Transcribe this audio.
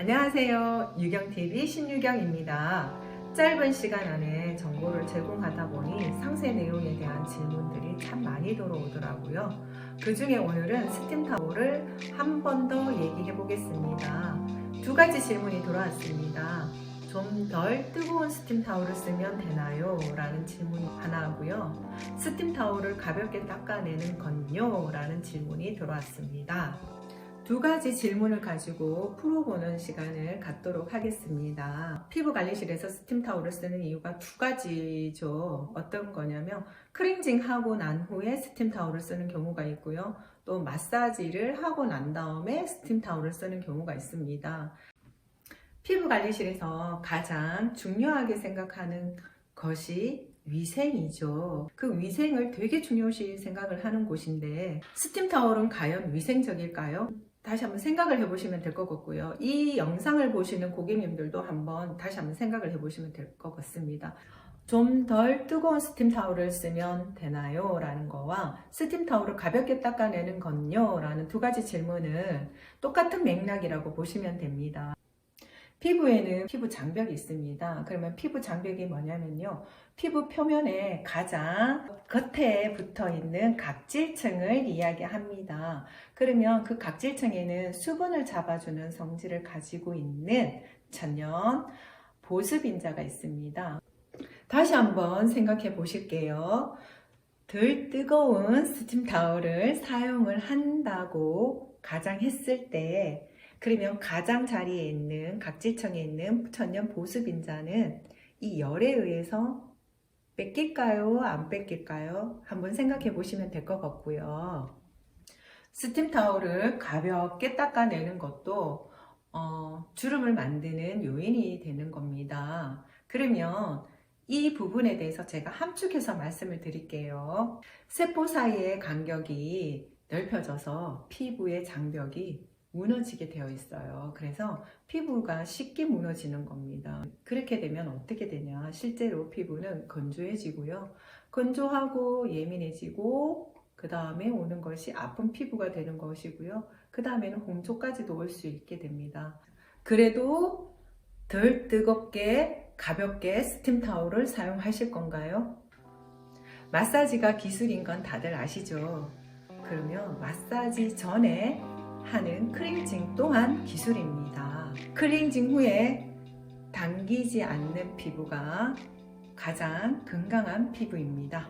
안녕하세요. 유경TV 신유경입니다. 짧은 시간 안에 정보를 제공하다 보니 상세 내용에 대한 질문들이 참 많이 들어오더라고요. 그 중에 오늘은 스팀 타올을 한번 더 얘기해 보겠습니다. 두 가지 질문이 들어왔습니다. 좀 덜 뜨거운 스팀 타올을 쓰면 되나요? 라는 질문이 하나 하고요. 스팀 타올을 가볍게 닦아내는 건요? 라는 질문이 들어왔습니다. 두 가지 질문을 가지고 풀어보는 시간을 갖도록 하겠습니다. 피부 관리실에서 스팀 타올을 쓰는 이유가 두 가지죠. 어떤 거냐면 크렌징 하고 난 후에 스팀 타올을 쓰는 경우가 있고요. 또 마사지를 하고 난 다음에 스팀 타올을 쓰는 경우가 있습니다. 피부 관리실에서 가장 중요하게 생각하는 것이 위생이죠. 그 위생을 되게 중요시 생각을 하는 곳인데 스팀 타올은 과연 위생적일까요? 다시 한번 생각을 해보시면 될 것 같고요. 이 영상을 보시는 고객님들도 한번 다시 한번 생각을 해보시면 될 것 같습니다. 좀 덜 뜨거운 스팀 타올을 쓰면 되나요? 라는 거와 스팀 타올을 가볍게 닦아내는 건요? 라는 두 가지 질문은 똑같은 맥락이라고 보시면 됩니다. 피부에는 피부 장벽이 있습니다. 그러면 피부 장벽이 뭐냐면요. 피부 표면에 가장 겉에 붙어 있는 각질층을 이야기합니다. 그러면 그 각질층에는 수분을 잡아주는 성질을 가지고 있는 천연 보습인자가 있습니다. 다시 한번 생각해 보실게요. 덜 뜨거운 스팀 타올을 사용을 한다고 가정했을 때 그러면 가장 자리에 있는 각질층에 있는 천연 보습인자는 이 열에 의해서 뺏길까요? 안 뺏길까요? 한번 생각해 보시면 될 것 같고요. 스팀 타올을 가볍게 닦아내는 것도 어, 주름을 만드는 요인이 되는 겁니다. 그러면 이 부분에 대해서 제가 함축해서 말씀을 드릴게요. 세포 사이의 간격이 넓혀져서 피부의 장벽이 무너지게 되어 있어요. 그래서 피부가 쉽게 무너지는 겁니다. 그렇게 되면 어떻게 되냐? 실제로 피부는 건조해지고요. 건조하고 예민해지고 그 다음에 오는 것이 아픈 피부가 되는 것이고요. 그 다음에는 홍조까지도 올 수 있게 됩니다. 그래도 덜 뜨겁게 가볍게 스팀 타올을 사용하실 건가요? 마사지가 기술인 건 다들 아시죠? 그러면 마사지 전에 하는 크렌징 또한 기술입니다. 크렌징 후에 당기지 않는 피부가 가장 건강한 피부입니다.